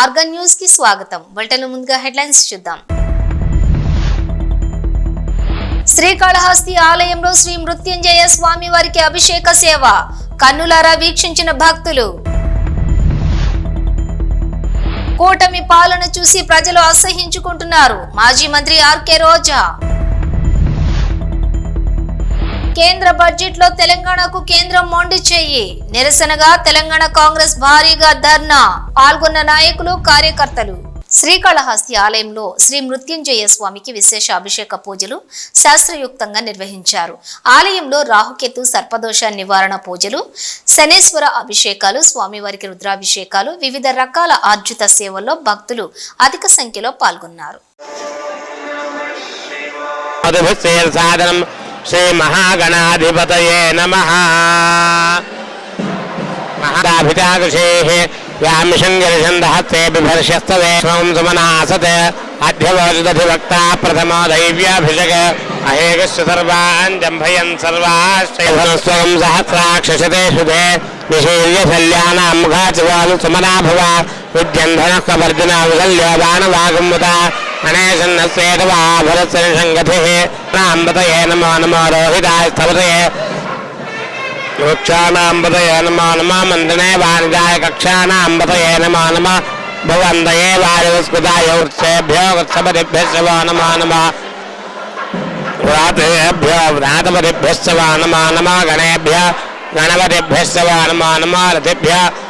Organ న్యూస్కి స్వాగతం. Bulletin ముందుగా హెడ్లైన్స్ చూద్దాం. శ్రీకాళహస్తి ఆలయంలో శ్రీ మృత్యుంజయ స్వామి వారికి అభిషేక సేవ. కన్నులారా వీక్షించిన భక్తులు. కూటమి పాలన చూసి ప్రజలు అసహించుకుంటున్నారు. మాజీ మంత్రి ఆర్కే రోజా. కేంద్ర బడ్జెట్లో తెలంగాణకు కేంద్రం మొండి చెయ్యి నిరసనగా తెలంగాణ కాంగ్రెస్ భారీగా ధర్నా. పాల్గొన్న నాయకులు కార్యకర్తలు. శ్రీకాళహస్తి ఆలయంలో శ్రీ మృత్యుంజయ స్వామికి విశేష అభిషేక పూజలు శాస్త్రయుక్తంగా నిర్వహించారు. ఆలయంలో రాహుకేతు సర్పదోష నివారణ పూజలు శనేశ్వర అభిషేకాలు స్వామివారికి రుద్రాభిషేకాలు వివిధ రకాల ఆర్జిత సేవల్లో భక్తులు అధిక సంఖ్యలో పాల్గొన్నారు. श्री महागणाधिपत नम। महादाभिताकृषे याम शंगरषंधे सुमनासत। अध्यवोचितधिवक्ता प्रथमो दैव्याभिषेक। अहेकस्य सर्वान् जम्भयन् सर्वाश्चयस्वं सहस्राक्षसते सुधे निशील्य शल्यानां मुखाचिवालु सुमना भुवा विद्यंधन कवर्जना నాంబతయే నమో నమో రోహితాయ స్థవతయే వృక్షానాంబతయే నమో నమ మందనే వాణిజాయ కక్షానాంబతయే నమో నమ భువందయే వాయుస్కృతాయ వృక్షేభ్యో వృత్సపతిభ్యశ్చ వో నమో నమ వ్రాతేభ్యో వ్రాతపతిభ్యశ్చ వో నమో నమ గణేభ్య గణపతిభ్యశ్చ వో నమో నమ రథిభ్య రథేభ్యశ్చ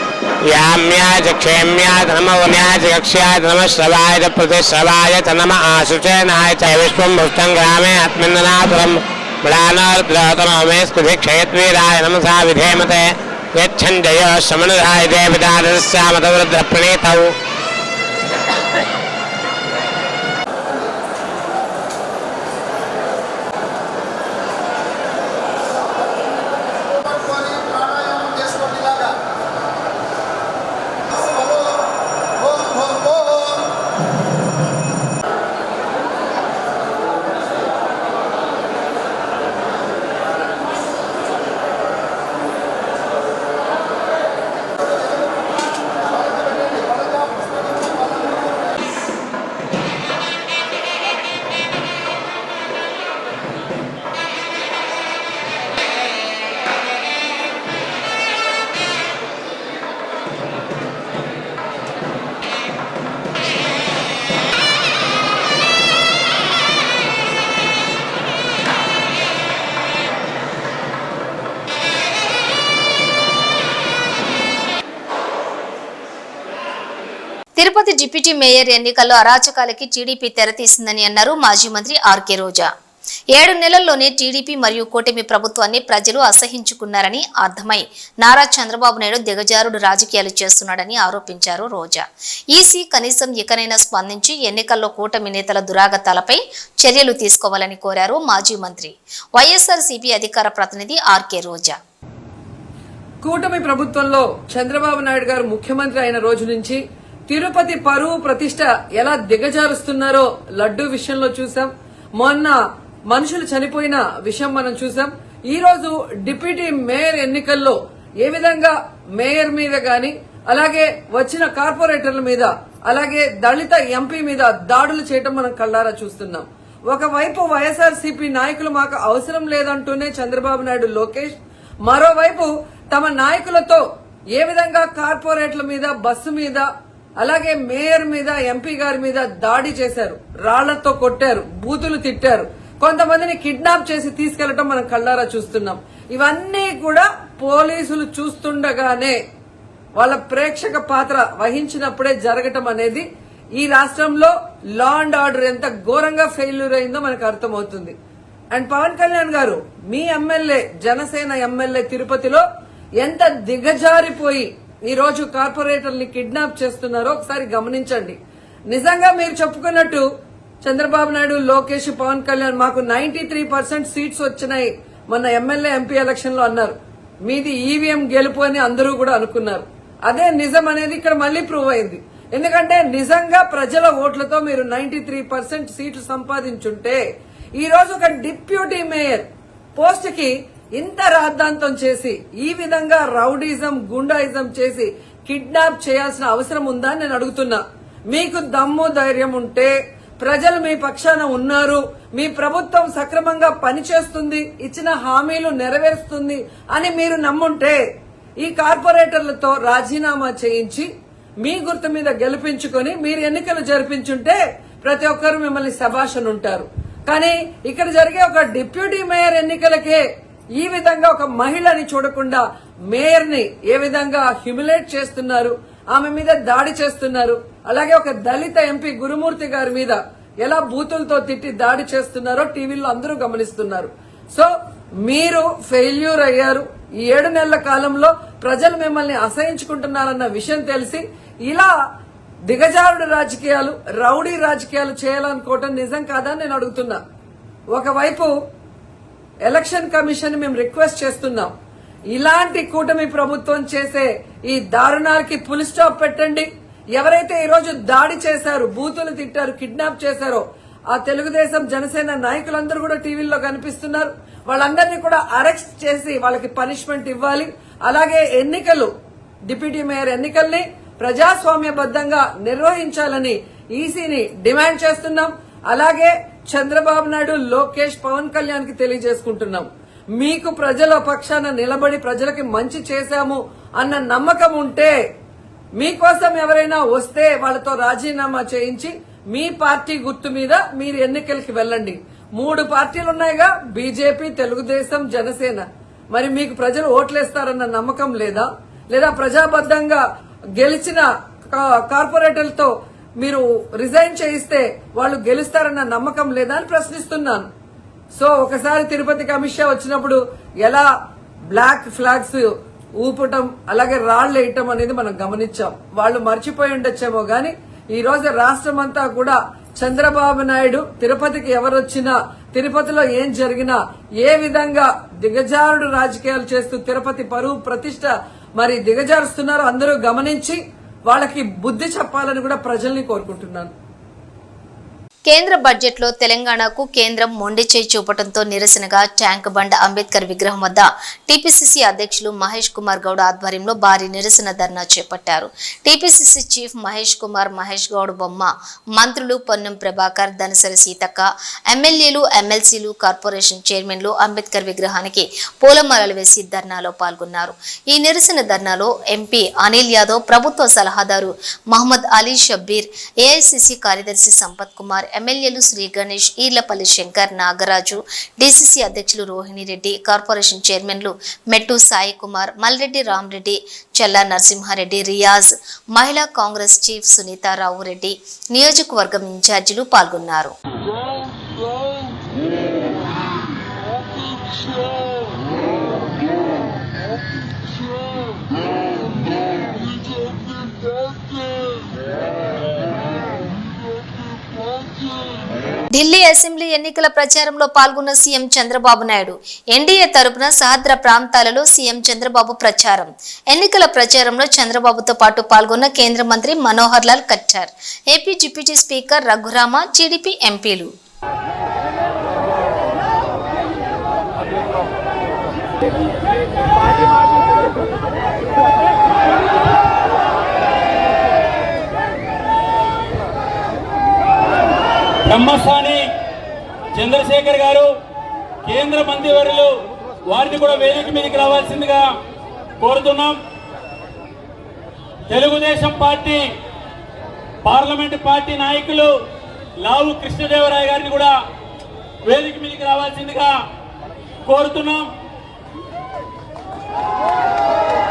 याम्याज क्षेम्याद नम वम्याज कक्ष्याद नम श्रवाय प्रतिश्रवायत नम आशुचयनाय च विश्वम भुष्टं ग्रामे आत्मन्दनापुरं बलानर्तनोमे स्कुधि क्षयत्वीराय नमसा विधेमते यच्छञ्जयो शमनुधाय देवदानस्यामतवृद्धप्रणीतौ మేయర్ ఎన్నికల్లో అరాచకాలకి టీడీపీ తెరతీసిందని అన్నారు మాజీ మంత్రి ఆర్కే రోజా. ఏడు నెలల్లోనే టీడీపీ మరియు కూటమి ప్రభుత్వాన్ని ప్రజలు అసహించుకున్నారని అర్థమై నారా చంద్రబాబు నాయుడు దిగజారుడు రాజకీయాలు చేస్తున్నాడని ఆరోపించారు రోజా. ఈసీ కనీసం ఇకనైనా స్పందించి ఎన్నికల్లో కూటమి నేతల దురాగతాలపై చర్యలు తీసుకోవాలని కోరారు మాజీ మంత్రి. వైఎస్ఆర్సీపీ అధికార ప్రతినిధి ఆర్కే రోజా. కూటమి ప్రభుత్వంలో చంద్రబాబు నాయుడు గారు ముఖ్యమంత్రి అయిన రోజు నుంచి తిరుపతి పరువు ప్రతిష్ట ఎలా దిగజారుస్తున్నారో లడ్డూ విషయంలో చూసాం మొన్న మనుషులు చనిపోయిన విషయం మనం చూసాం ఈ రోజు డిప్యూటీ మేయర్ ఎన్నికల్లో ఏ విధంగా మేయర్ మీద గాని అలాగే వచ్చిన కార్పొరేటర్ల మీద అలాగే దళిత ఎంపీ మీద దాడులు చేయటం మనం కళ్ళారా చూస్తున్నాం. ఒకవైపు వైఎస్ఆర్ నాయకులు మాకు అవసరం లేదంటూనే చంద్రబాబు నాయుడు లోకేష్. మరోవైపు తమ నాయకులతో ఏ విధంగా కార్పొరేట్ల మీద బస్సు మీద అలాగే మేయర్ మీద ఎంపీ గారి మీద దాడి చేశారు. రాళ్ళతో కొట్టారు బూతులు తిట్టారు. కొంతమందిని కిడ్నాప్ చేసి తీసుకెళ్ళటం మనం కళ్ళారా చూస్తున్నాం. ఇవన్నీ కూడా పోలీసులు చూస్తుండగానే వాళ్ళ ప్రేక్షక పాత్ర వహించినప్పుడే జరగటం అనేది ఈ రాష్ట్రంలో లా అండ్ ఆర్డర్ ఎంత ఘోరంగా ఫెయిల్యూర్ అయిందో మనకు అర్థమవుతుంది. అండ్ పవన్ కళ్యాణ్ గారు మీ ఎమ్మెల్యే జనసేన ఎమ్మెల్యే తిరుపతిలో ఎంత దిగజారిపోయి ఈరోజు కార్పొరేటర్ని కిడ్నాప్ చేస్తున్నారో ఒకసారి గమనించండి. నిజంగా మీరు చెప్పుకున్నట్టు చంద్రబాబు నాయుడు లోకేష్ పవన్ కళ్యాణ్ మాకు నైన్టీ త్రీ పర్సెంట్ సీట్స్ వచ్చినాయి మొన్న ఎమ్మెల్యే ఎంపీ ఎలక్షన్లో అన్నారు. మీది ఈవీఎం గెలుపు అని అందరూ కూడా అనుకున్నారు. అదే నిజం అనేది ఇక్కడ మళ్ళీ ప్రూవ్ అయింది. ఎందుకంటే నిజంగా ప్రజల ఓట్లతో మీరు నైన్టీ త్రీ పర్సెంట్ సీట్లు సంపాదించుంటే ఈ రోజు ఒక డిప్యూటీ మేయర్ పోస్ట్కి ఇంత రాద్ధాంతం చేసి ఈ విధంగా రౌడీజం గుండాయిజం చేసి కిడ్నాప్ చేయాల్సిన అవసరం ఉందా అని నేను అడుగుతున్నా. మీకు దమ్ము ధైర్యం ఉంటే ప్రజలు మీ పక్షాన ఉన్నారు మీ ప్రభుత్వం సక్రమంగా పనిచేస్తుంది ఇచ్చిన హామీలు నెరవేరుస్తుంది అని మీరు నమ్ముంటే ఈ కార్పొరేటర్లతో రాజీనామా చేయించి మీ గుర్తు మీద గెలిపించుకొని మీరు ఎన్నికలు జరిపించుంటే ప్రతి ఒక్కరు మిమ్మల్ని శభాషనుంటారు కానీ ఇక్కడ జరిగే ఒక డిప్యూటీ మేయర్ ఎన్నికలకే ఈ విధంగా ఒక మహిళని చూడకుండా మేయర్ని ఏ విధంగా హ్యూమిలేట్ చేస్తున్నారు ఆమె మీద దాడి చేస్తున్నారు అలాగే ఒక దళిత ఎంపీ గురుమూర్తి గారి మీద ఎలా బూతులతో తిట్టి దాడి చేస్తున్నారో టీవీలో అందరూ గమనిస్తున్నారు. సో మీరు ఫెయిల్యూర్ అయ్యారు. ఈ ఏడు నెలల కాలంలో ప్రజలు మిమ్మల్ని అసహించుకుంటున్నారన్న విషయం తెలిసి ఇలా దిగజారుడు రాజకీయాలు రౌడీ రాజకీయాలు చేయాలనుకోవటం నిజం కాదని అని నేను అడుగుతున్నా. ఒకవైపు ఎలక్షన్ కమిషన్ మేము రిక్వెస్ట్ చేస్తున్నాం. ఇలాంటి కూటమి ప్రభుత్వం చేసే ఈ దారుణాలకి పులి స్టాప్ పెట్టండి. ఎవరైతే ఈరోజు దాడి చేశారు బూతులు తిట్టారు కిడ్నాప్ చేశారో ఆ తెలుగుదేశం జనసేన నాయకులందరూ కూడా టీవీల్లో కనిపిస్తున్నారు. వాళ్ళందరినీ కూడా అరెస్ట్ చేసి వాళ్ళకి పనిష్మెంట్ ఇవ్వాలి. అలాగే ఎన్నికలు డిప్యూటీ మేయర్ ఎన్నికల్ని ప్రజాస్వామ్యబద్దంగా నిర్వహించాలని ఈసీని డిమాండ్ చేస్తున్నాం. అలాగే చంద్రబాబు నాయుడు లోకేష్ పవన్ కళ్యాణ్కి తెలియజేసుకుంటున్నాం. మీకు ప్రజల పక్షాన నిలబడి ప్రజలకి మంచి చేశాము అన్న నమ్మకం ఉంటే మీకోసం ఎవరైనా వస్తే వాళ్ళతో రాజీనామా చేయించి మీ పార్టీ గుర్తు మీద మీరు ఎన్నికలకి వెళ్ళండి. మూడు పార్టీలు ఉన్నాయిగా బీజేపీ తెలుగుదేశం జనసేన. మరి మీకు ప్రజలు ఓట్లేస్తారన్న నమ్మకం లేదా? లేదా ప్రజాబద్దంగా గెలిచిన కా- కార్పొరేటర్లతో మీరు రిజైన్ చేయిస్తే వాళ్ళు గెలుస్తారన్న నమ్మకం లేదా అని ప్రశ్నిస్తున్నాను. సో ఒకసారి తిరుపతికి అమిత్ షా వచ్చినప్పుడు ఎలా బ్లాక్ ఫ్లాగ్స్ ఊపటం అలాగే రాళ్ళు వేయటం అనేది మనం గమనించాం. వాళ్ళు మర్చిపోయి ఉండొచ్చేమో గాని ఈ రోజు రాష్ట్రం అంతా కూడా చంద్రబాబు నాయుడు తిరుపతికి ఎవరొచ్చినా తిరుపతిలో ఏం జరిగినా ఏ విధంగా దిగజారుడు రాజకీయాలు చేస్తూ తిరుపతి పరువు ప్రతిష్ట మరి దిగజారుస్తున్నారో అందరూ గమనించి వాళ్ళకి బుద్ధి చెప్పాలని కూడా ప్రజల్ని కోరుకుంటున్నాను. కేంద్ర బడ్జెట్లో తెలంగాణకు కేంద్రం మొండి చేయి చూపడంతో నిరసనగా ట్యాంక్ బండ్ అంబేద్కర్ విగ్రహం వద్ద టీపీసీసీ అధ్యక్షులు మహేష్ కుమార్ గౌడ్ ఆధ్వర్యంలో భారీ నిరసన ధర్నా చేపట్టారు. టీపీసీసీ చీఫ్ మహేష్ కుమార్ మహేష్ గౌడ్ బొమ్మ మంత్రులు పొన్నం ప్రభాకర్ ధనసరి సీతక్క ఎమ్మెల్యేలు ఎమ్మెల్సీలు కార్పొరేషన్ చైర్మన్లు అంబేద్కర్ విగ్రహానికి పూలమాలలు వేసి ధర్నాలో పాల్గొన్నారు. ఈ నిరసన ధర్నాలో ఎంపీ అనిల్ యాదవ్ ప్రభుత్వ సలహాదారు మహమ్మద్ అలీ షబ్బీర్ ఏఐసిసి కార్యదర్శి సంపత్ కుమార్ ఎమ్మెల్యేలు శ్రీ గణేష్ ఈర్లపల్లి శంకర్ నాగరాజు డీసీసీ అధ్యక్షులు రోహిణి రెడ్డి కార్పొరేషన్ చైర్మన్లు మెట్టు సాయి కుమార్ మల్రెడ్డి రామ్రెడ్డి చెల్లా నరసింహారెడ్డి రియాజ్ మహిళా కాంగ్రెస్ చీఫ్ సునీతారావు రెడ్డి నియోజకవర్గం ఇన్ఛార్జీలు పాల్గొన్నారు. ఢిల్లీ అసెంబ్లీ ఎన్నికల ప్రచారంలో పాల్గొన్న సీఎం చంద్రబాబు నాయుడు ఎన్డీఏ తరపున సహద్ర ప్రాంతాలలో సీఎం చంద్రబాబు ప్రచారం. ఎన్నికల ప్రచారంలో చంద్రబాబుతో పాటు పాల్గొన్న కేంద్ర మంత్రి Manohar Lal Khattar AP deputy speaker Raghurama TDP ఎంపీలు. బ్రహ్మస్వామి చంద్రశేఖర్ గారు కేంద్ర మంత్రివర్యులు వారిని కూడా వేదిక మీదకి రావాల్సిందిగా కోరుతున్నాం. తెలుగుదేశం పార్టీ పార్లమెంట్ పార్టీ నాయకులు లావు కృష్ణదేవరాయ గారిని కూడా వేదిక మీదకి రావాల్సిందిగా కోరుతున్నాం.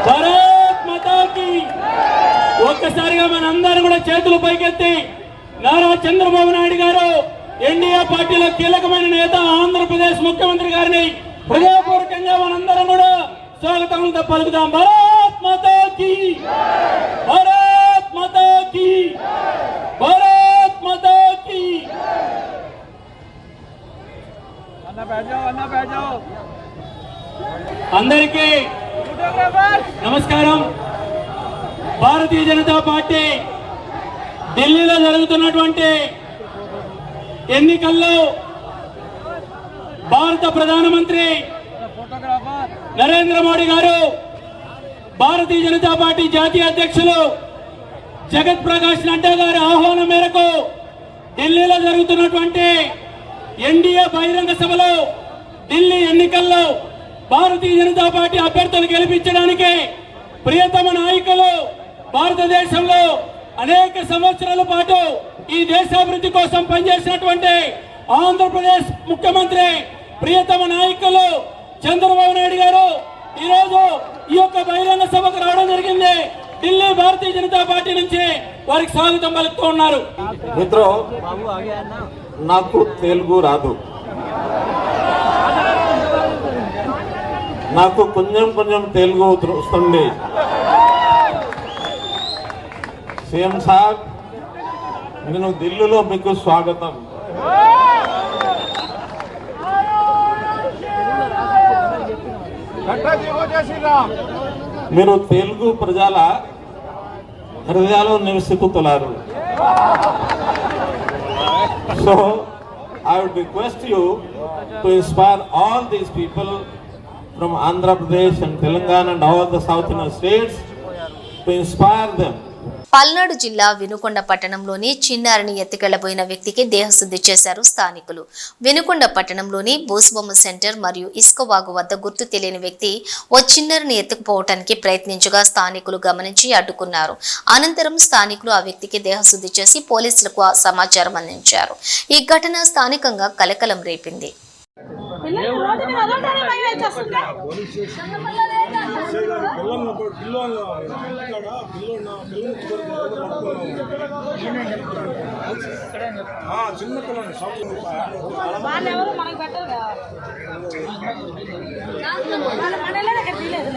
భారత్ మతాకి ఒక్కసారిగా మనందరం కూడా చేతులు పైకెత్తి నారా చంద్రబాబు నాయుడు గారు ఎన్డీఏ పార్టీలో కీలకమైన నేత ఆంధ్రప్రదేశ్ ముఖ్యమంత్రి గారిని హృదయపూర్వకంగా మనందరం కూడా స్వాగతంతో పలుకుదాం. భారత్ మాతాకి భారత్ మాతాకి భారత్ మాతాకి అందరికీ నమస్కారం. భారతీయ జనతా పార్టీ ఢిల్లీలో జరుగుతున్నటువంటి ఎన్నికల్లో భారత ప్రధానమంత్రి నరేంద్ర మోడీ గారు భారతీయ జనతా పార్టీ జాతీయ అధ్యక్షులు జగత్ ప్రకాష్ నడ్డా గారి ఆహ్వానం మేరకు ఢిల్లీలో జరుగుతున్నటువంటి ఎన్డీఏ బహిరంగ సభలో ఢిల్లీ ఎన్నికల్లో భారతీయ జనతా పార్టీ అభ్యర్థులు గెలిపించడానికి ప్రియతమ నాయకులు భారతదేశంలో అనేక సంవత్సరాల పాటు ఈ దేశాభివృద్ధి కోసం పనిచేసినటువంటి ఆంధ్రప్రదేశ్ ముఖ్యమంత్రి ప్రియతమ నాయకులు చంద్రబాబు నాయుడు గారు ఈరోజు ఈ యొక్క బహిరంగ సభకు రావడం జరిగింది. ఢిల్లీ భారతీయ జనతా పార్టీ నుంచి వారికి స్వాగతం పలుకుతూ ఉన్నారు. మిత్రో నాకు తెలుగు రాదు. నాకు కొంచెం కొంచెం తెలుగు వస్తుంది. సీఎం సార్ నేను ఢిల్లీలో మీకు స్వాగతం. మీరు తెలుగు ప్రజల హృదయాలు నివసిపుతున్నారు. So I would request you to inspire all these people from Andhra Pradesh and Telangana and all the south Indian states to inspire them Palnadu జిల్లా వినుకొండ పట్టణంలోని చిన్నారిని ఎత్తుకెళ్ళబోయిన వ్యక్తికి దేహశుద్ధి చేశారు స్థానికులు. వినుకొండ పట్టణంలోని బోసుబొమ్మ సెంటర్ మరియు ఇసుకవాగు వద్ద గుర్తు తెలియని వ్యక్తి ఓ చిన్నారిని ఎత్తుకుపోవటానికి ప్రయత్నించగా స్థానికులు గమనించి అడ్డుకున్నారు. అనంతరం స్థానికులు ఆ వ్యక్తికి దేహశుద్ధి చేసి పోలీసులకు సమాచారం అందించారు. ఈ ఘటన స్థానికంగా కలకలం రేపింది. పిల్లలు భయం వేసేస్తుంది. వాళ్ళు ఎవరు మనకు పెట్టరు. వాళ్ళ మనలో దగ్గర తీయలేదు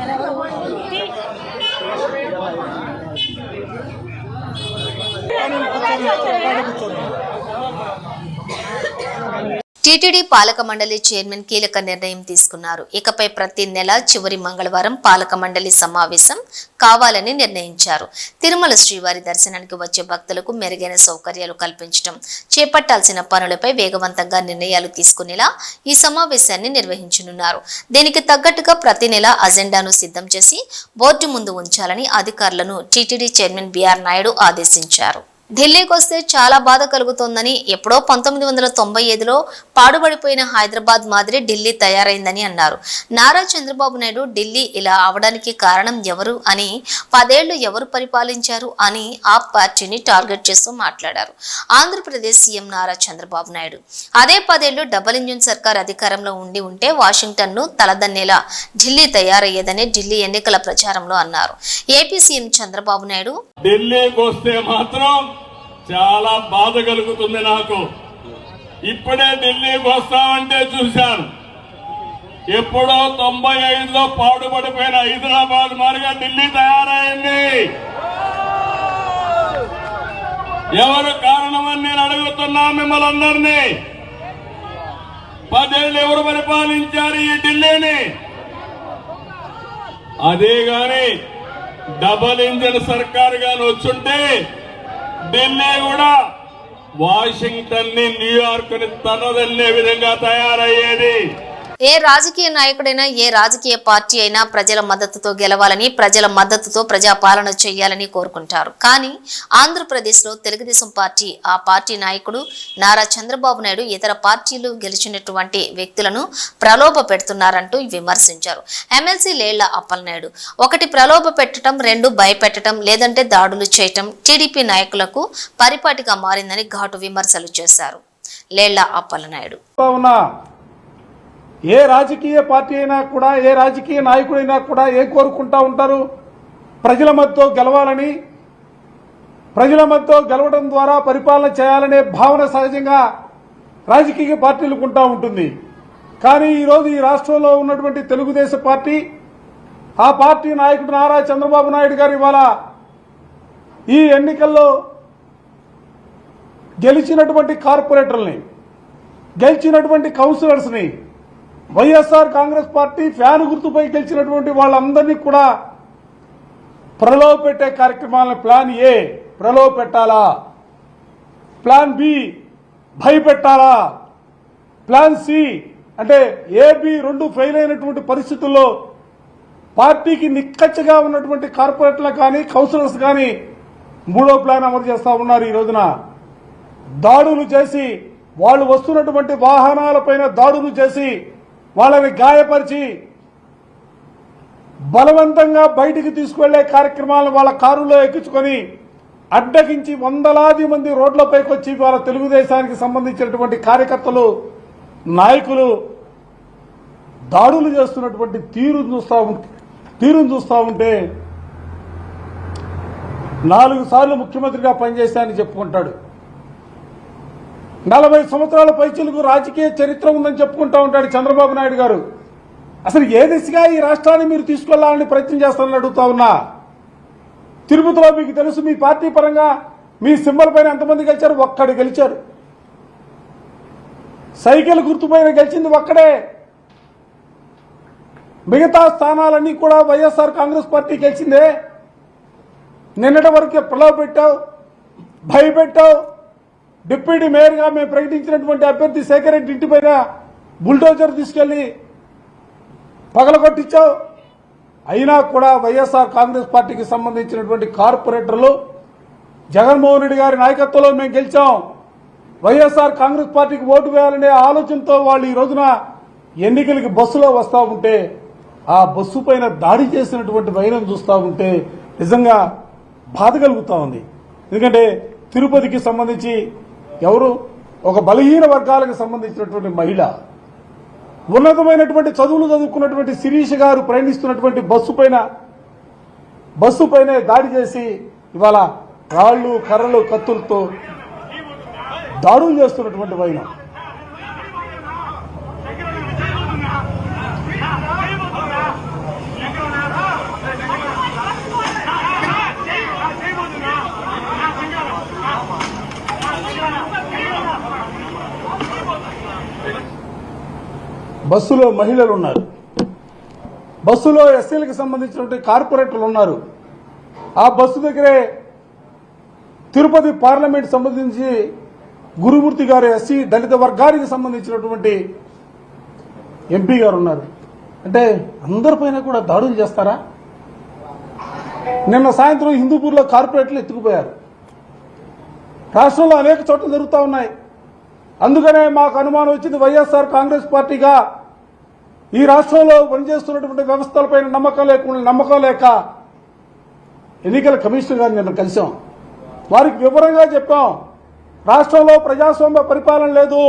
టీటీడీ పాలక మండలి చైర్మన్ కీలక నిర్ణయం తీసుకున్నారు. ఇకపై ప్రతి నెల చివరి మంగళవారం పాలక మండలి సమావేశం కావాలని నిర్ణయించారు. తిరుమల శ్రీవారి దర్శనానికి వచ్చే భక్తులకు మెరుగైన సౌకర్యాలు కల్పించడం చేపట్టాల్సిన పనులపై వేగవంతంగా నిర్ణయాలు తీసుకునేలా ఈ సమావేశాన్ని నిర్వహించనున్నారు. దీనికి తగ్గట్టుగా ప్రతి నెల అజెండాను సిద్ధం చేసి బోర్డు ముందు ఉంచాలని అధికారులను టీటీడీ చైర్మన్ బీఆర్ నాయుడు ఆదేశించారు. ఢిల్లీకి వస్తే చాలా బాధ కలుగుతోందని ఎప్పుడో పంతొమ్మిది వందల తొంభై ఐదులో పాడుబడిపోయిన హైదరాబాద్ మాదిరి ఢిల్లీ తయారైందని అన్నారు. నారా చంద్రబాబు నాయుడు ఢిల్లీ ఇలా అవడానికి కారణం ఎవరు అని పదేళ్ళు ఎవరు పరిపాలించారు అని ఆ పార్టీని టార్గెట్ చేస్తూ మాట్లాడారు. ఆంధ్రప్రదేశ్ సీఎం నారా చంద్రబాబు నాయుడు. అదే పదేళ్ళు డబల్ ఇంజిన్ సర్కార్ అధికారంలో ఉండి ఉంటే వాషింగ్టన్ను తలదన్నేలా ఢిల్లీ తయారయ్యేదని ఢిల్లీ ఎన్నికల ప్రచారంలో అన్నారు. ఏపీ సీఎం చంద్రబాబు నాయుడు ఢిల్లీకి వస్తే మాత్రం చాలా బాధ కలుగుతుంది నాకు. ఇప్పుడే ఢిల్లీకి వస్తామంటే చూశాను. ఎప్పుడో తొంభై ఐదులో పాడుపడిపోయిన హైదరాబాద్ మారిగా ఢిల్లీ తయారైంది. ఎవరు కారణమని నేను అడుగుతున్నా మిమ్మల్ని అందరినీ. పదేళ్ళు ఎవరు పరిపాలించారు ఈ ఢిల్లీని? అదే గాని డబల్ ఇంజన్ సర్కార్ గాని వచ్చుంటే ఢిల్లీ కూడా వాషింగ్టన్ని న్యూయార్క్ని తనదన్నే విధంగా తయారయ్యేది. ఏ రాజకీయ నాయకుడైనా ఏ రాజకీయ పార్టీ అయినా ప్రజల మద్దతుతో గెలవాలని ప్రజల మద్దతుతో ప్రజాపాలన చేయాలని కోరుకుంటారు. కానీ ఆంధ్రప్రదేశ్లో తెలుగుదేశం పార్టీ ఆ పార్టీ నాయకుడు నారా చంద్రబాబు నాయుడు ఇతర పార్టీలు గెలిచినటువంటి వ్యక్తులను ప్రలోభ పెడుతున్నారంటూ విమర్శించారు. ఎమ్మెల్సీ లేళ్ళ అప్పలనాయుడు ఒకటి ప్రలోభ పెట్టడం రెండు భయపెట్టడం లేదంటే దాడులు చేయటం టీడీపీ నాయకులకు పరిపాటిగా మారిందని ఘాటు విమర్శలు చేశారు. లేళ్ళ అప్పలనాయుడు. ఏ రాజకీయ పార్టీ అయినా కూడా ఏ రాజకీయ నాయకుడైనా కూడా ఏం కోరుకుంటా ఉంటారు? ప్రజల మధ్యతో గెలవాలని ప్రజల మధ్యతో గెలవడం ద్వారా పరిపాలన చేయాలనే భావన సహజంగా రాజకీయ పార్టీలకు ఉంటా ఉంటుంది. కానీ ఈరోజు ఈ రాష్ట్రంలో ఉన్నటువంటి తెలుగుదేశం పార్టీ ఆ పార్టీ నాయకుడు నారా చంద్రబాబు నాయుడు గారు ఇవాళ ఈ ఎన్నికల్లో గెలిచినటువంటి కార్పొరేటర్ని గెలిచినటువంటి కౌన్సిలర్స్ని వైఎస్ఆర్ కాంగ్రెస్ పార్టీ ఫ్యాన్ గుర్తుపై గెలిచినటువంటి వాళ్ళందరినీ కూడా ప్రలోభ పెట్టే కార్యక్రమాలను ప్లాన్ ఏ ప్రలోభ పెట్టాలా ప్లాన్ బి భయపెట్టాలా? ప్లాన్ సి అంటే ఏబి రెండు ఫెయిల్ అయినటువంటి పరిస్థితుల్లో పార్టీకి నిక్కచ్చగా ఉన్నటువంటి కార్పొరేట్లు కానీ కౌన్సిలర్స్ కానీ మూడో ప్లాన్ అమలు చేస్తా ఉన్నారు ఈ రోజున. దాడులు చేసి వాళ్ళు వస్తున్నటువంటి వాహనాలపైన దాడులు చేసి వాళ్ళని గాయపరిచి బలవంతంగా బయటికి తీసుకువెళ్ళే కార్యక్రమాలను వాళ్ళ కారులో ఎక్కించుకొని అడ్డగించి వందలాది మంది రోడ్లపైకి వచ్చి వాళ్ళ తెలుగుదేశానికి సంబంధించినటువంటి కార్యకర్తలు నాయకులు దాడులు చేస్తున్నటువంటి తీరు చూస్తా ఉంటే తీరును చూస్తా ఉంటే నాలుగు సార్లు ముఖ్యమంత్రిగా పనిచేశానని చెప్పుకుంటాడు. నలభై సంవత్సరాల పైచులకు రాజకీయ చరిత్ర ఉందని చెప్పుకుంటా ఉంటాడు చంద్రబాబు నాయుడు గారు. అసలు ఏ దిశగా ఈ రాష్ట్రాన్ని మీరు తీసుకెళ్ళాలని ప్రయత్నం చేస్తారని అడుగుతా ఉన్నా? తిరుపతిలో మీకు తెలుసు మీ పార్టీ పరంగా మీ సింబల్ పైన ఎంతమంది గెలిచారు? ఒక్కడు గెలిచారు. సైకిల్ గుర్తుపైన గెలిచింది ఒక్కడే. మిగతా స్థానాలన్నీ కూడా వైఎస్ఆర్ కాంగ్రెస్ పార్టీ గెలిచిందే. నిన్నటి వరకే పిలవ పెట్టావు భయపెట్టావు డిప్యూటీ మేయర్గా మేము ప్రకటించినటువంటి అభ్యర్థి శేఖర్ రెడ్డి ఇంటిపైన బుల్డోజర్ తీసుకెళ్ళి పగలగొట్టించావు. అయినా కూడా వైఎస్ఆర్ కాంగ్రెస్ పార్టీకి సంబంధించినటువంటి కార్పొరేటర్లు జగన్మోహన్ రెడ్డి గారి నాయకత్వంలో మేము గెలిచాం. వైఎస్ఆర్ కాంగ్రెస్ పార్టీకి ఓటు వేయాలనే ఆలోచనతో వాళ్ళు ఈ రోజున ఎన్నికలకి బస్సులో వస్తూ ఉంటే ఆ బస్సు పైన దాడి చేసినటువంటి వైనం చూస్తూ ఉంటే నిజంగా బాధ కలుగుతూ ఉంది. ఎందుకంటే తిరుపతికి సంబంధించి ఎవరు? ఒక బలహీన వర్గాలకు సంబంధించినటువంటి మహిళ. ఉన్నతమైనటువంటి చదువులు చదువుకున్నటువంటి శిరీష్ గారు ప్రయాణిస్తున్నటువంటి బస్సు పైన బస్సు పైనే దాడి చేసి ఇవాళ రాళ్ళు కర్రలు కత్తులతో దాడులు చేస్తున్నటువంటి వైనం. బస్సులో మహిళలు ఉన్నారు. బస్సులో ఎస్సీలకు సంబంధించినటువంటి కార్పొరేటర్లు ఉన్నారు. ఆ బస్సు దగ్గరే తిరుపతి పార్లమెంట్ సంబంధించి గురుమూర్తి గారు ఎస్సీ దళిత వర్గానికి సంబంధించినటువంటి ఎంపీ గారు ఉన్నారు. అంటే అందరిపైన కూడా దాడులు చేస్తారా? నిన్న సాయంత్రం హిందూపూర్లో కార్పొరేట్లు ఎత్తుకుపోయారు. రాష్ట్రంలో అనేక చోట్ల జరుగుతూ ఉన్నాయి. అందుకనే మాకు అనుమానం వచ్చింది వైఎస్ఆర్ కాంగ్రెస్ పార్టీగా ఈ రాష్ట్రంలో పనిచేస్తున్నటువంటి వ్యవస్థలపైన నమ్మకం లేకుండా నమ్మకం లేక ఎన్నికల కమిషనర్ గారిని నిన్న కలిసాం. వారికి వివరంగా చెప్పాం. రాష్ట్రంలో ప్రజాస్వామ్య పరిపాలన లేదు.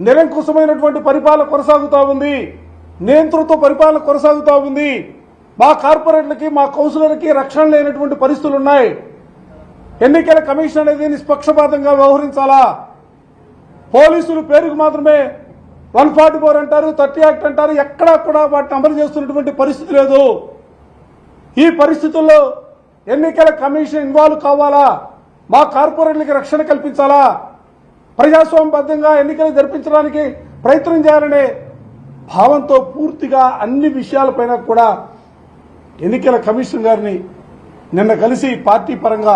నిరంకుశమైనటువంటి పరిపాలన కొనసాగుతూ ఉంది. నియంతృత్వ పరిపాలన కొనసాగుతూ ఉంది. మా కార్పొరేట్లకి మా కౌన్సిలర్కి రక్షణ లేనటువంటి పరిస్థితులు ఉన్నాయి. ఎన్నికల కమిషన్ అనేది నిష్పక్షపాతంగా వ్యవహరించాలా? పోలీసులు పేరుకు మాత్రమే వన్ ఫార్టీ ఫోర్ అంటారు థర్టీ యాక్ట్ అంటారు ఎక్కడా కూడా వాటిని అమలు చేస్తున్నటువంటి పరిస్థితి లేదు. ఈ పరిస్థితుల్లో ఎన్నికల కమిషన్ ఇన్వాల్వ్ కావాలా? మా కార్పొరేట్లకి రక్షణ కల్పించాలా? ప్రజాస్వామ్యబద్ధంగా ఎన్నికలు జరిపించడానికి ప్రయత్నం చేయాలనే భావంతో పూర్తిగా అన్ని విషయాలపైన కూడా ఎన్నికల కమిషన్ గారిని నిన్న కలిసి పార్టీ పరంగా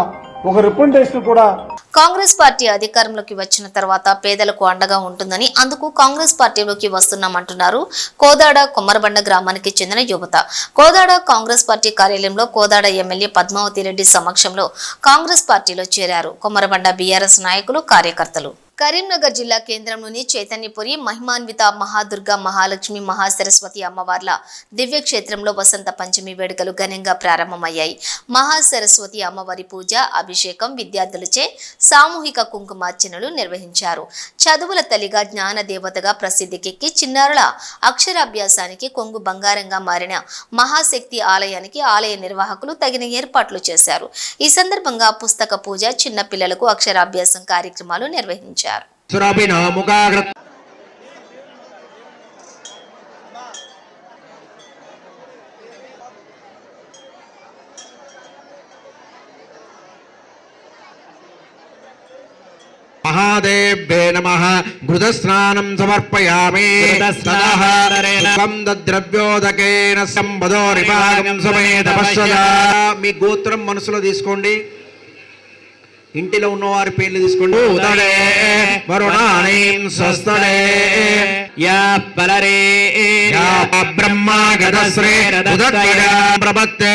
ఒక రికమెండేషన్ కూడా కాంగ్రెస్ పార్టీ అధికారంలోకి వచ్చిన తర్వాత పేదలకు అండగా ఉంటుందని అందుకు కాంగ్రెస్ పార్టీలోకి వస్తున్నామంటున్నారు కోదాడ కొమ్మరబండ గ్రామానికి చెందిన యువత. కోదాడ కాంగ్రెస్ పార్టీ కార్యాలయంలో కోదాడ ఎమ్మెల్యే పద్మావతి రెడ్డి సమక్షంలో కాంగ్రెస్ పార్టీలో చేరారు. కొమ్మరబండ బీఆర్ఎస్ నాయకులు కార్యకర్తలు. కరీంనగర్ జిల్లా కేంద్రంలోని చైతన్యపురి మహిమాన్విత మహాదుర్గ మహాలక్ష్మి మహాసరస్వతి అమ్మవార్ల దివ్యక్షేత్రంలో వసంత పంచమి వేడుకలు ఘనంగా ప్రారంభమయ్యాయి. మహాసరస్వతి అమ్మవారి పూజ అభిషేకం విద్యార్థులచే సామూహిక కుంకుమార్చనలు నిర్వహించారు. చదువుల తల్లిగా జ్ఞాన దేవతగా ప్రసిద్ధికెక్కి చిన్నారుల అక్షరాభ్యాసానికి కొంగు బంగారంగా మారిన మహాశక్తి ఆలయానికి ఆలయ నిర్వాహకులు తగిన ఏర్పాట్లు చేశారు. ఈ సందర్భంగా పుస్తక పూజ చిన్నపిల్లలకు అక్షరాభ్యాసం కార్యక్రమాలు నిర్వహించారు. సురాభి నాముఖాగ్రత మహాదేవ్యే నమ. మృతస్నానం సమర్పయామి. ద్రవ్యోదకేన సంపదో నిపాగం మీ గోత్రం మనసులో తీసుకోండి. ఇంటిలో ఉన్నవారి పేర్లు తీసుకోండి. స్వస్తడే యా పలరే. బ్రహ్మా గదశ్రే ప్రపత్తే.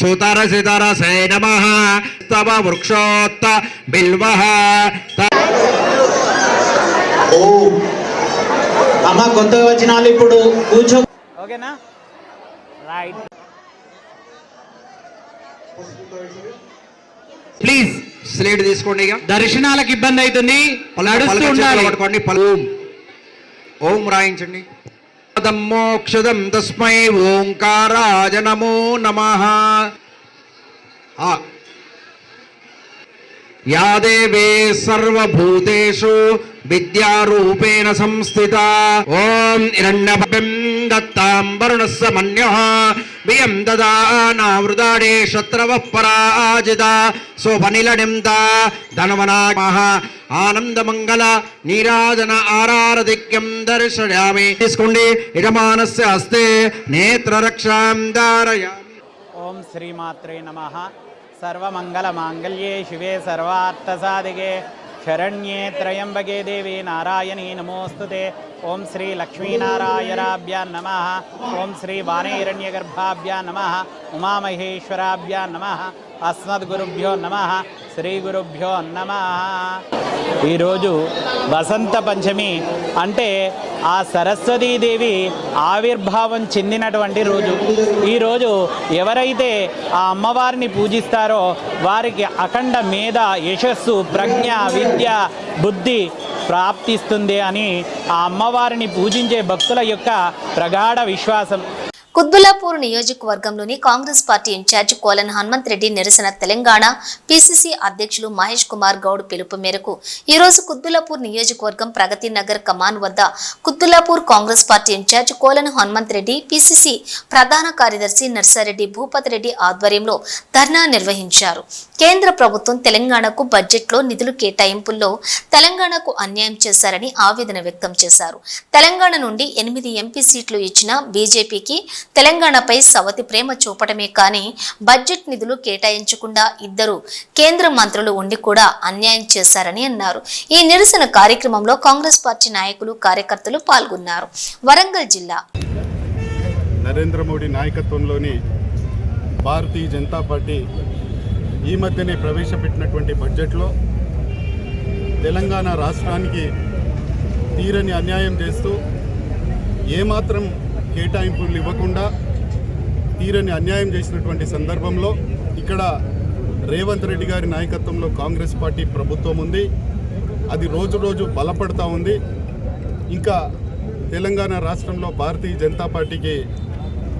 సుతరసితరసే నమః. తవ వృక్షోత్త బిల్వః. అమ్మ కొత్తగా వచ్చిన వాళ్ళు ఇప్పుడు కూర్చో. ఓకేనా? రైట్. ప్లీజ్ స్లేట్ తీసుకోండి దర్శనాలకు ఇబ్బంది అవుతుంది. నడుస్తూ ఉండాలి. పట్టుకోండి. ఓం. ఓం రాయించండి. మోక్షదం తస్మై ఓంకారాయ నమో నమ. యా దేవే సర్వభూతేషు విద్యారూపేణ సంస్థిత. ఓం హిరణ్యభం దత్తాం వరుణస్య మన్యః. వియం దదానావృదాడే శత్రవ పరాజిత. శోభనిలనింద ధనవనామః ఆనందమంగళ నీరాజన ఆరారధిక్యం దర్శయామి. తీసుకోండి యజమానస్య హస్తే నేత్రరక్షాం ధారయామి. ఓం శ్రీమాత్రే నమ. సర్వమంగళ మాంగళ్యే శివే సర్వార్థసాధికే. శరణ్యే త్రయంబకే దేవి నారాయణీ నమోస్తుతే ఓం శ్రీ లక్ష్మీనారాయణాభ్యా నమ. ఓం శ్రీ వాణైరణ్యగర్భాభ్యా నమ. ఉమామహేశ్వరాభ్యా నమ. అస్మద్గురుభ్యో నమ. శ్రీ గురుభ్యో నమ. ఈరోజు వసంత పంచమి అంటే ఆ సరస్వతీదేవి ఆవిర్భావం చెందినటువంటి రోజు. ఈరోజు ఎవరైతే ఆ అమ్మవారిని పూజిస్తారో వారికి అఖండ మేధ యశస్సు ప్రజ్ఞ విద్య బుద్ధి ప్రాప్తిస్తుంది అని ఆ అమ్మవారిని పూజించే భక్తుల యొక్క ప్రగాఢ విశ్వాసం. కుత్బుల్లాపూర్ నియోజకవర్గంలోని కాంగ్రెస్ పార్టీ ఇన్ఛార్జ్ కోలన్ హనుమంత్ రెడ్డి నిరసన తెలంగాణ పిసిసి అధ్యక్షులు మహేష్ కుమార్ గౌడ్ పిలుపు మేరకు ఈ రోజు కుత్బుల్లాపూర్ నియోజకవర్గం ప్రగతి నగర్ కమాన్ వద్ద Quthbullapur Congress party incharge Kolan Hanumanth Reddy PCC ప్రధాన కార్యదర్శి నర్సారెడ్డి భూపత్ రెడ్డి ఆధ్వర్యంలో ధర్నా నిర్వహించారు. కేంద్ర ప్రభుత్వం తెలంగాణకు బడ్జెట్లో నిధులు కేటాయింపుల్లో తెలంగాణకు అన్యాయం చేశారని ఆవేదన వ్యక్తం చేశారు. తెలంగాణ నుండి ఎనిమిది ఎంపీ సీట్లు ఇచ్చిన బీజేపీకి తెలంగాణపై సవతి ప్రేమ చూపటమే కానీ బడ్జెట్ నిధులు కేటాయించకుండా ఇద్దరు కేంద్ర మంత్రులు ఉండి కూడా అన్యాయం చేశారని అన్నారు. ఈ నిరసన కార్యక్రమంలో కాంగ్రెస్ పార్టీ నాయకులు కార్యకర్తలు పాల్గొన్నారు. వరంగల్ జిల్లా. నరేంద్ర మోడీ నాయకత్వంలోని భారతీయ జనతా పార్టీ ఈ మధ్యనే ప్రవేశపెట్టినటువంటి బడ్జెట్లో తెలంగాణ రాష్ట్రానికి తీరని అన్యాయం చేస్తూ ఏమాత్రం కేటాయింపులు ఇవ్వకుండా తీరని అన్యాయం చేసినటువంటి సందర్భంలో ఇక్కడ రేవంత్ రెడ్డి గారి నాయకత్వంలో కాంగ్రెస్ పార్టీ ప్రభుత్వం ఉంది. అది రోజు రోజు బలపడతా ఉంది. ఇంకా తెలంగాణ రాష్ట్రంలో భారతీయ జనతా పార్టీకి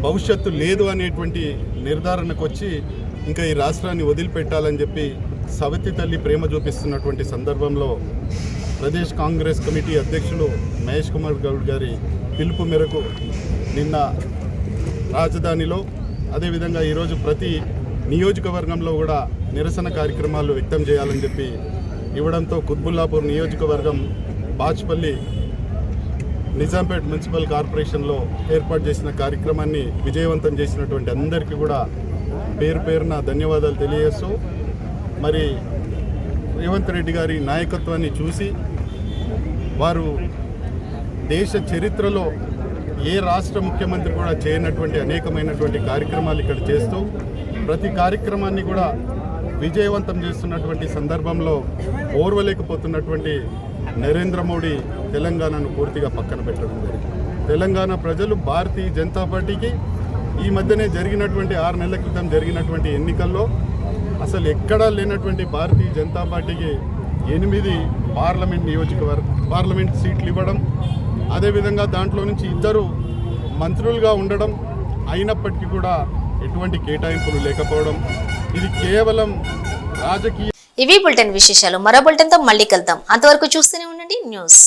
భవిష్యత్తు లేదు అనేటువంటి నిర్ధారణకు వచ్చి ఇంకా ఈ రాష్ట్రాన్ని వదిలిపెట్టాలని చెప్పి సవతి తల్లి ప్రేమ చూపిస్తున్నటువంటి సందర్భంలో ప్రదేశ్ కాంగ్రెస్ కమిటీ అధ్యక్షులు మహేష్ కుమార్ గౌడ్ గారి పిలుపు మేరకు నిన్న రాజధానిలో అదేవిధంగా ఈరోజు ప్రతి నియోజకవర్గంలో కూడా నిరసన కార్యక్రమాలు వ్యక్తం చేయాలని చెప్పి ఇవ్వడంతో కుత్బుల్లాపూర్ నియోజకవర్గం బాచ్పల్లి నిజాంపేట్ మున్సిపల్ కార్పొరేషన్లో ఏర్పాటు చేసిన కార్యక్రమాన్ని విజయవంతం చేసినటువంటి అందరికీ కూడా పేరు పేరున ధన్యవాదాలు తెలియజేస్తూ మరి రేవంత్ రెడ్డి గారి నాయకత్వాన్ని చూసి వారు దేశ చరిత్రలో ఏ రాష్ట్ర ముఖ్యమంత్రి కూడా చేయనటువంటి అనేకమైనటువంటి కార్యక్రమాలు ఇక్కడ చేస్తూ ప్రతి కార్యక్రమాన్ని కూడా విజయవంతం చేస్తున్నటువంటి సందర్భంలో ఓర్వలేకపోతున్నటువంటి నరేంద్ర మోడీ తెలంగాణను పూర్తిగా పక్కన పెట్టడం జరిగింది. తెలంగాణ ప్రజలు భారతీయ జనతా పార్టీకి ఈ మధ్యనే జరిగినటువంటి ఆరు నెలల క్రితం జరిగినటువంటి ఎన్నికల్లో అసలు ఎక్కడా లేనటువంటి భారతీయ జనతా పార్టీకి ఎనిమిది పార్లమెంట్ నియోజకవర్గ పార్లమెంట్ సీట్లు ఇవ్వడం అదేవిధంగా దాంట్లో నుంచి ఇద్దరు మంత్రులుగా ఉండడం అయినప్పటికీ కూడా ఎటువంటి కేటాయింపులు లేకపోవడం ఇది కేవలం రాజకీయ ఇవి బులెటిన్ విశేషాలు. మరో బులెటిన్తో మళ్ళీ కలుద్దాం. అంతవరకు చూస్తూనే ఉండండి. న్యూస్.